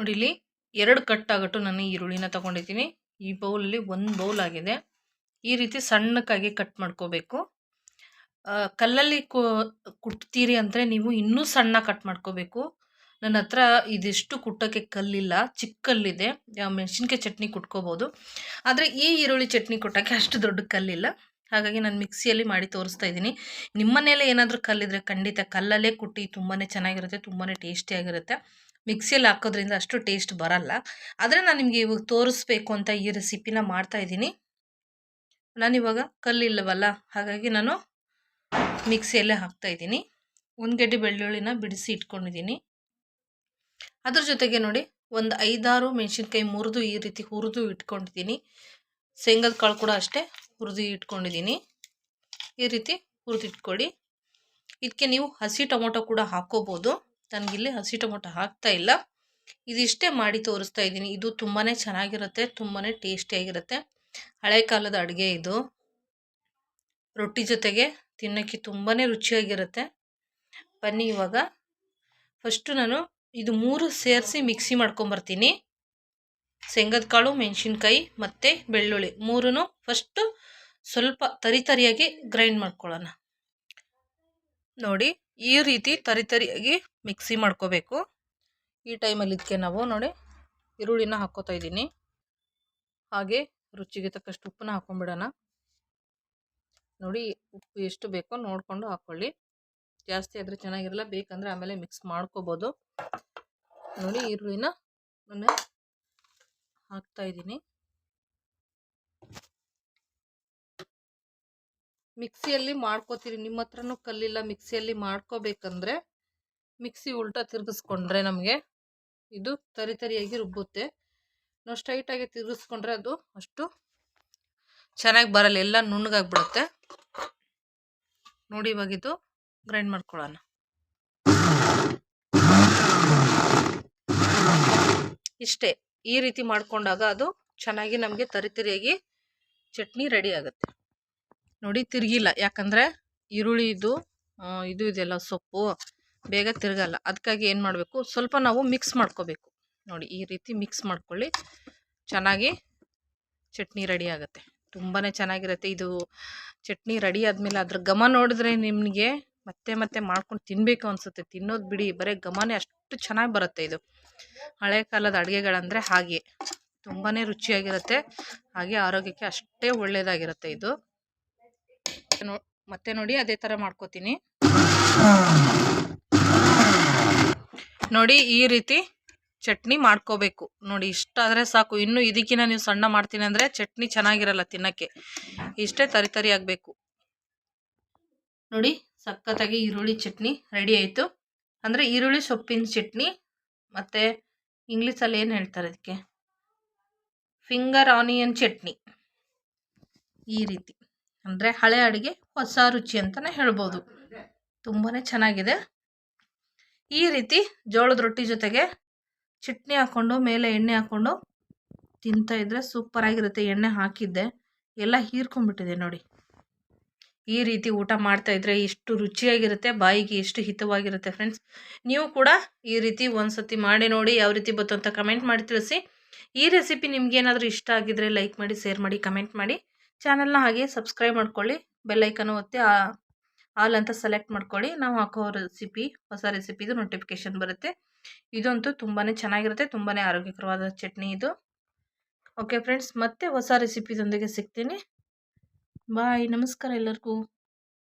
ನೋಡಿ ಇಲ್ಲಿ ಎರಡು ಕಟ್ ಆಗಟ್ಟು ನಾನು ಈರುಳ್ಳಿನ ತಗೊಂಡಿದ್ದೀನಿ. ಈ ಬೌಲಲ್ಲಿ ಒಂದು ಬೌಲ್ ಆಗಿದೆ. ಈ ರೀತಿ ಸಣ್ಣಕ್ಕಾಗಿ ಕಟ್ ಮಾಡ್ಕೋಬೇಕು. ಕಲ್ಲಲ್ಲಿ ಕುಟ್ತೀರಿ ಅಂದರೆ ನೀವು ಇನ್ನೂ ಸಣ್ಣ ಕಟ್ ಮಾಡ್ಕೋಬೇಕು. ನನ್ನ ಹತ್ರ ಇದಿಷ್ಟು ಕುಟ್ಟೋಕ್ಕೆ ಕಲ್ಲಿಲ್ಲ, ಚಿಕ್ಕ ಕಲ್ಲಿದೆ. ಮೆಣಸಿನ್ಕಾಯಿ ಚಟ್ನಿ ಕುಟ್ಕೋಬೋದು. ಆದರೆ ಈ ಈರುಳ್ಳಿ ಚಟ್ನಿ ಕುಟ್ಟೋಕ್ಕೆ ಅಷ್ಟು ದೊಡ್ಡ ಕಲ್ಲಿಲ್ಲ. ಹಾಗಾಗಿ ನಾನು ಮಿಕ್ಸಿಯಲ್ಲಿ ಮಾಡಿ ತೋರಿಸ್ತಾ ಇದ್ದೀನಿ. ನಿಮ್ಮ ಮನೆಯಲ್ಲೇ ಏನಾದರೂ ಕಲ್ಲಿದ್ರೆ ಖಂಡಿತ ಕಲ್ಲಲ್ಲೇ ಕುಟ್ಟಿ ತುಂಬಾ ಚೆನ್ನಾಗಿರುತ್ತೆ ತುಂಬಾ ಟೇಸ್ಟಿಯಾಗಿರುತ್ತೆ ಮಿಕ್ಸಿಯಲ್ಲಿ ಹಾಕೋದ್ರಿಂದ ಅಷ್ಟು ಟೇಸ್ಟ್ ಬರಲ್ಲ. ಆದರೆ ನಾನು ನಿಮಗೆ ಇವಾಗ ತೋರಿಸ್ಬೇಕು ಅಂತ ಈ ರೆಸಿಪಿನ ಮಾಡ್ತಾ ಇದ್ದೀನಿ. ನಾನಿವಾಗ ಕಲ್ಲಿಲ್ಲವಲ್ಲ, ಹಾಗಾಗಿ ನಾನು ಮಿಕ್ಸಿಯಲ್ಲೇ ಹಾಕ್ತಾ ಇದ್ದೀನಿ. ಒಂದು ಗಡ್ಡೆ ಬೆಳ್ಳುಳ್ಳಿನ ಬಿಡಿಸಿ ಇಟ್ಕೊಂಡಿದ್ದೀನಿ. ಅದ್ರ ಜೊತೆಗೆ ನೋಡಿ, ಒಂದು ಐದಾರು ಮೆಣಸಿನ್ಕಾಯಿ ಮುರಿದು ಈ ರೀತಿ ಹುರಿದು ಇಟ್ಕೊಂಡಿದ್ದೀನಿ. ಶೇಂಗದ ಕಾಳು ಕೂಡ ಅಷ್ಟೇ. ಹುರಿದು ಇಟ್ಕೊಂಡಿದ್ದೀನಿ ಈ ರೀತಿ ಹುರಿದಿಟ್ಕೊಳ್ಳಿ. ಇದಕ್ಕೆ ನೀವು ಹಸಿ ಟೊಮೊಟೊ ಕೂಡ ಹಾಕೋಬೋದು ನನಗಿಲ್ಲಿ ಹಸಿ ಟೊಮೊಟೊ ಹಾಕ್ತಾ ಇಲ್ಲ. ಇದಿಷ್ಟೇ ಮಾಡಿ ತೋರಿಸ್ತಾ ಇದ್ದೀನಿ. ಇದು ತುಂಬಾ ಚೆನ್ನಾಗಿರುತ್ತೆ ತುಂಬಾ ಟೇಸ್ಟಿಯಾಗಿರುತ್ತೆ ಹಳೆ ಕಾಲದ ಅಡುಗೆ ಇದು. ರೊಟ್ಟಿ ಜೊತೆಗೆ ತಿನ್ನೋಕ್ಕೆ ತುಂಬಾ ರುಚಿಯಾಗಿರುತ್ತೆ. ಬನ್ನಿ ಇವಾಗ. ಫಸ್ಟು ನಾನು ಇದು ಮೂರು ಸೇರಿಸಿ ಮಿಕ್ಸಿ ಮಾಡ್ಕೊಂಬರ್ತೀನಿ. ಶೇಂಗದ ಕಾಳು, ಮೆಣಸಿನ್ಕಾಯಿ ಮತ್ತು ಬೆಳ್ಳುಳ್ಳಿ. ಮೂರೂ ಫಸ್ಟು ಸ್ವಲ್ಪ ತರಿ ತರಿಯಾಗಿ ಗ್ರೈಂಡ್ ಮಾಡ್ಕೊಳ್ಳೋಣ. ನೋಡಿ, ಈ ರೀತಿ ತರಿತರಿಯಾಗಿ ಮಿಕ್ಸಿ ಮಾಡ್ಕೋಬೇಕು. ಈ ಟೈಮಲ್ಲಿ ಇದಕ್ಕೆ ನಾವು ನೋಡಿ, ಈರುಳ್ಳಿನ ಹಾಕ್ಕೋತಾ ಇದ್ದೀನಿ. ಹಾಗೆ ರುಚಿಗೆ ತಕ್ಕಷ್ಟು ಉಪ್ಪನ್ನ ಹಾಕೊಂಡ್ಬಿಡೋಣ. ನೋಡಿ, ಉಪ್ಪು ಎಷ್ಟು ಬೇಕೋ ನೋಡಿಕೊಂಡು ಹಾಕ್ಕೊಳ್ಳಿ. ಜಾಸ್ತಿ ಆದರೆ ಚೆನ್ನಾಗಿರಲ್ಲ, ಬೇಕಂದರೆ ಆಮೇಲೆ ಮಿಕ್ಸ್ ಮಾಡ್ಕೋಬೋದು. ನೋಡಿ, ಈರುಳ್ಳಿನ ನಾನು ಹಾಕ್ತಾ ಇದ್ದೀನಿ. ಮಿಕ್ಸಿಯಲ್ಲಿ ಮಾಡ್ಕೋತೀರಿ. ನಿಮ್ಮ ಹತ್ರನೂ ಕಲ್ಲಿಲ್ಲ. ಮಿಕ್ಸಿಯಲ್ಲಿ ಮಾಡ್ಕೋಬೇಕಂದ್ರೆ ಮಿಕ್ಸಿ ಉಲ್ಟಾ ತಿರುಗಿಸ್ಕೊಂಡ್ರೆ ನಮಗೆ ಇದು ತರಿ ತರಿಯಾಗಿ ರುಬ್ಬುತ್ತೆ. ನಾವು ಸ್ಟ್ರೈಟಾಗಿ ತಿರುಗಿಸ್ಕೊಂಡ್ರೆ ಅದು ಅಷ್ಟು ಚೆನ್ನಾಗಿ ಬರಲ್ಲ. ಎಲ್ಲ ನುಣ್ಣಗಾಗ್ಬಿಡುತ್ತೆ. ನೋಡಿ ಇವಾಗ ಇದು ಗ್ರೈಂಡ್ ಮಾಡ್ಕೊಳ್ಳೋಣ. ಇಷ್ಟೇ. ಈ ರೀತಿ ಮಾಡ್ಕೊಂಡಾಗ ಅದು ಚೆನ್ನಾಗಿ ನಮಗೆ ತರಿತಿರಿಯಾಗಿ ಚಟ್ನಿ ರೆಡಿ ಆಗುತ್ತೆ. ನೋಡಿ ತಿರುಗಿಲ್ಲ, ಯಾಕಂದರೆ ಈರುಳ್ಳಿ ಇದು ಇದು ಇದೆಲ್ಲ ಸೊಪ್ಪು, ಬೇಗ ತಿರುಗಲ್ಲ. ಅದಕ್ಕಾಗಿ ಏನು ಮಾಡಬೇಕು, ಸ್ವಲ್ಪ ನಾವು ಮಿಕ್ಸ್ ಮಾಡ್ಕೋಬೇಕು. ನೋಡಿ ಈ ರೀತಿ ಮಿಕ್ಸ್ ಮಾಡ್ಕೊಳ್ಳಿ, ಚೆನ್ನಾಗಿ ಚಟ್ನಿ ರೆಡಿ ಆಗುತ್ತೆ. ತುಂಬಾ ಚೆನ್ನಾಗಿರುತ್ತೆ. ಇದು ಚಟ್ನಿ ರೆಡಿ ಆದಮೇಲೆ ಅದ್ರ ಘಮ ನೋಡಿದ್ರೆ ನಿಮಗೆ ಮತ್ತೆ ಮತ್ತೆ ಮಾಡ್ಕೊಂಡು ತಿನ್ನಬೇಕು ಅನಿಸುತ್ತೆ. ತಿನ್ನೋದು ಬಿಡಿ, ಬರೀ ಘಮನೇ ಅಷ್ಟು ಚೆನ್ನಾಗಿ ಬರುತ್ತೆ ಇದು. ಹಳೆ ಕಾಲದ ಅಡುಗೆಗಳಂದರೆ ಹಾಗೆ. ತುಂಬಾ ರುಚಿಯಾಗಿರುತ್ತೆ. ಹಾಗೆ ಆರೋಗ್ಯಕ್ಕೆ ಅಷ್ಟೇ ಒಳ್ಳೆಯದಾಗಿರುತ್ತೆ ಇದು. ಮತ್ತೆ ನೋಡಿ ಅದೇ ಥರ ಮಾಡ್ಕೋತೀನಿ. ನೋಡಿ ಈ ರೀತಿ ಚಟ್ನಿ ಮಾಡ್ಕೋಬೇಕು. ನೋಡಿ ಇಷ್ಟಾದರೆ ಸಾಕು. ಇನ್ನು ಇದಕ್ಕಿಂತ ನೀವು ಸಣ್ಣ ಮಾಡ್ತೀನಿ ಅಂದರೆ ಚಟ್ನಿ ಚೆನ್ನಾಗಿರಲ್ಲ ತಿನ್ನೋಕ್ಕೆ. ಇಷ್ಟೇ ತರಿ ತರಿ ಆಗಬೇಕು. ನೋಡಿ ಸಖತ್ತಾಗಿ ಈರುಳ್ಳಿ ಚಟ್ನಿ ರೆಡಿ ಆಯಿತು. ಅಂದರೆ ಈರುಳ್ಳಿ, ಸೊಪ್ಪಿನ ಚಟ್ನಿ ಮತ್ತು ಇಂಗ್ಲೀಷಲ್ಲಿ ಏನು ಹೇಳ್ತಾರೆ ಅದಕ್ಕೆ ಫಿಂಗರ್ ಆನಿಯನ್ ಚಟ್ನಿ. ಈ ರೀತಿ. ಅಂದರೆ ಹಳೆ ಅಡುಗೆ ಹೊಸ ರುಚಿ ಅಂತಲೇ ಹೇಳ್ಬೋದು. ತುಂಬಾ ಚೆನ್ನಾಗಿದೆ. ಈ ರೀತಿ ಜೋಳದ ರೊಟ್ಟಿ ಜೊತೆಗೆ ಚಟ್ನಿ ಹಾಕ್ಕೊಂಡು ಮೇಲೆ ಎಣ್ಣೆ ಹಾಕ್ಕೊಂಡು ತಿಂತಾ ಇದ್ರೆ ಸೂಪರಾಗಿರುತ್ತೆ ಎಣ್ಣೆ ಹಾಕಿದ್ದೆ. ಎಲ್ಲ ಹೀರ್ಕೊಂಡ್ಬಿಟ್ಟಿದೆ ನೋಡಿ. ಈ ರೀತಿ ಊಟ ಮಾಡ್ತಾ ಇದ್ರೆ ಎಷ್ಟು ರುಚಿಯಾಗಿರುತ್ತೆ, ಬಾಯಿಗೆ ಎಷ್ಟು ಹಿತವಾಗಿರುತ್ತೆ ಫ್ರೆಂಡ್ಸ್ ನೀವು ಕೂಡ ಈ ರೀತಿ ಒಂದ್ಸತಿ ಮಾಡಿ ನೋಡಿ ಯಾವ ರೀತಿ ಬತ್ತು ಅಂತ ಕಮೆಂಟ್ ಮಾಡಿ ತಿಳಿಸಿ. ಈ ರೆಸಿಪಿ ನಿಮ್ಗೆ ಏನಾದರೂ ಇಷ್ಟ ಆಗಿದ್ರೆ ಲೈಕ್ ಮಾಡಿ ಶೇರ್ ಮಾಡಿ ಕಮೆಂಟ್ ಮಾಡಿ. ಚಾನಲ್ನ ಹಾಗೆ ಸಬ್ಸ್ಕ್ರೈಬ್ ಮಾಡ್ಕೊಳ್ಳಿ. ಬೆಲ್ಲೈಕನ್ನು ಒತ್ತಿ ಆಲ್ ಅಂತ ಸೆಲೆಕ್ಟ್ ಮಾಡ್ಕೊಳ್ಳಿ. ನಾವು ಹಾಕೋ ರೆಸಿಪಿ ಹೊಸ ರೆಸಿಪಿದು ನೋಟಿಫಿಕೇಶನ್ ಬರುತ್ತೆ. ಇದಂತೂ ತುಂಬಾ ಚೆನ್ನಾಗಿರುತ್ತೆ ತುಂಬಾ ಆರೋಗ್ಯಕರವಾದ ಚಟ್ನಿ ಇದು. ಓಕೆ ಫ್ರೆಂಡ್ಸ್ ಮತ್ತೆ ಹೊಸ ರೆಸಿಪಿದೊಂದಿಗೆ ಸಿಗ್ತೀನಿ. ಬಾಯ್ ನಮಸ್ಕಾರ ಎಲ್ಲರಿಗೂ.